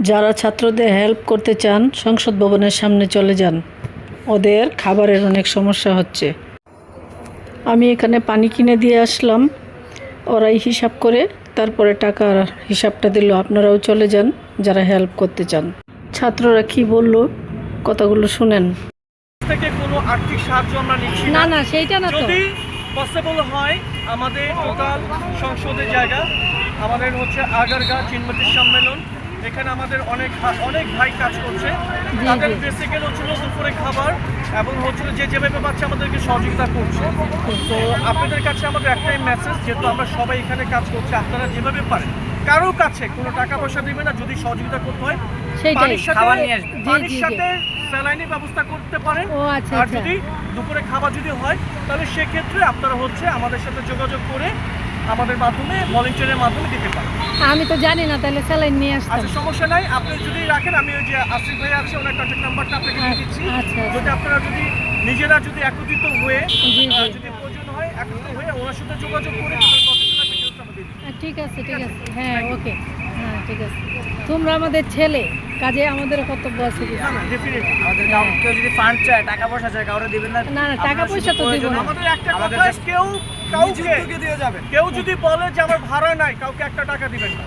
যারা ছাত্রদের হেল্প করতে চান সংসদ ভবনের সামনে চলে যান। ওদের খাবারের অনেক সমস্যা হচ্ছে। আমি এখানে পানি কিনে দিয়ে আসলাম। ওরাই হিসাব করে তারপরে টাকার হিসাবটা দিল। আপনারাও চলে যান যারা হেল্প করতে চান। ছাত্ররা কি বলল? কথাগুলো শুনেন। থেকে কোনো আর্থিক সাহায্য আমরা নিচ্ছি না। না না সেইটা না তো। যদি পসিবল হয় আমাদের টোটাল সংসদের জায়গা আমাদের হচ্ছে আগারগা চিনমতি সম্মেলন এখানে আমাদের অনেক অনেক ভাই কাজ করছে। তাদের। বেসিক্যালি হচ্ছিল দুপুরে খাবার এবং হচ্ছিল যে যেভাবে পাচ্ছে আমাদেরকে সহযোগিতা করছে। তো আপনাদের কাছে আমাদের একটাই মেসেজ যেহেতু আমরা সবাই এখানে কাজ করছি আপনারা যেভাবে পারেন। কারও কাছে কোনো টাকা পয়সা দিবে না যদি সহযোগিতা করতে হয়। পানির সাথে পানির। সাথে স্যালাইনের ব্যবস্থা করতে পারেন। আচ্ছা আর আচ্ছা। যদি দুপুরে খাবার যদি হয় তাহলে সেক্ষেত্রে আপনারা হচ্ছে আমাদের সাথে যোগাযোগ করে আমাদের মাধ্যমে ভলেন্টিয়ারের মাধ্যমে দিতে পারেন আমি তো জানি না তাহলে স্যালাইন নিয়ে আসতাম আচ্ছা সমস্যা নাই আপনি যদি রাখেন আমি ওই যে আসিফ ভাই আছে ওনার কন্ট্যাক্ট নাম্বারটা আপনাকে দিয়ে দিচ্ছি। আচ্ছা, আচ্ছা। যদি আপনারা যদি নিজেরা যদি একত্রিত হয়ে যদি প্রয়োজন হয় একত্রিত হয়ে ওনার সাথে যোগাযোগ করে। আহ, ঠিক আছে ঠিক আছে? হ্যাঁ ওকে হ্যাঁ ঠিক আছে। তোমরা আমাদের ছেলে। কাজে আমাদের কর্তব্য আছে আমাদের কেউ যদি ফান্ড চায় টাকা পয়সা চায় কাউরে দিবেন না। না, না, টাকা পয়সা তো দিব না। আমাদের একটা কথা কেউ কাউকে দিয়ে যাবেন। কেউ যদি বলে যে আমার ভাড়া নাই কাউকে একটা টাকা দিবেন না।